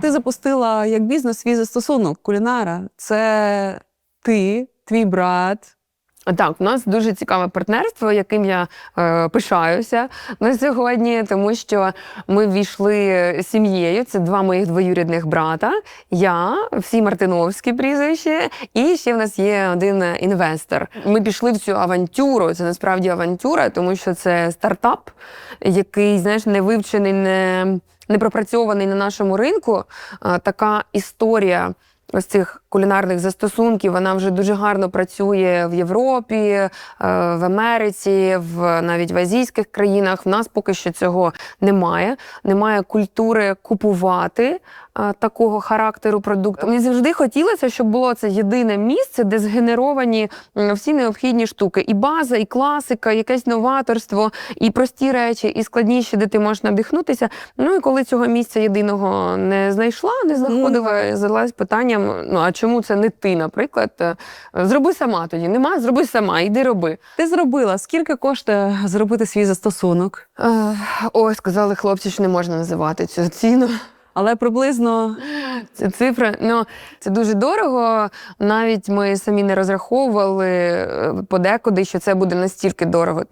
Ти запустила як бізнес свій застосунок кулінара. Це ти, твій брат. Так, у нас дуже цікаве партнерство, яким я е, пишаюся на сьогодні, тому що ми ввійшли сім'єю. Це два моїх двоюрідних брата. Я, всі Мартиновські прізвище, і ще в нас є один інвестор. Ми пішли в цю авантюру. Це насправді авантюра, тому що це стартап, який, знаєш, не вивчений, не, не пропрацьований на нашому ринку. Така історія ось цих кулінарних застосунків. Вона вже дуже гарно працює в Європі, е, в Америці, в навіть в азійських країнах. В нас поки що цього немає. Немає культури купувати е, такого характеру продукту. Мені завжди хотілося, щоб було це єдине місце, де згенеровані всі необхідні штуки: і база, і класика, і якесь новаторство, і прості речі, і складніші, де ти можеш надихнутися. Ну і коли цього місця єдиного не знайшла, не знаходила, задалась питанням: ну а чому це не ти, наприклад? Е, Зроби сама тоді. Нема, зроби сама, йди роби. Ти зробила. Скільки коштує зробити свій застосунок? Е, Ой, сказали хлопці, що не можна називати цю ціну. Але приблизно Це цифра, ну це дуже дорого. Навіть ми самі не розраховували е, подекуди, що це буде настільки дорого.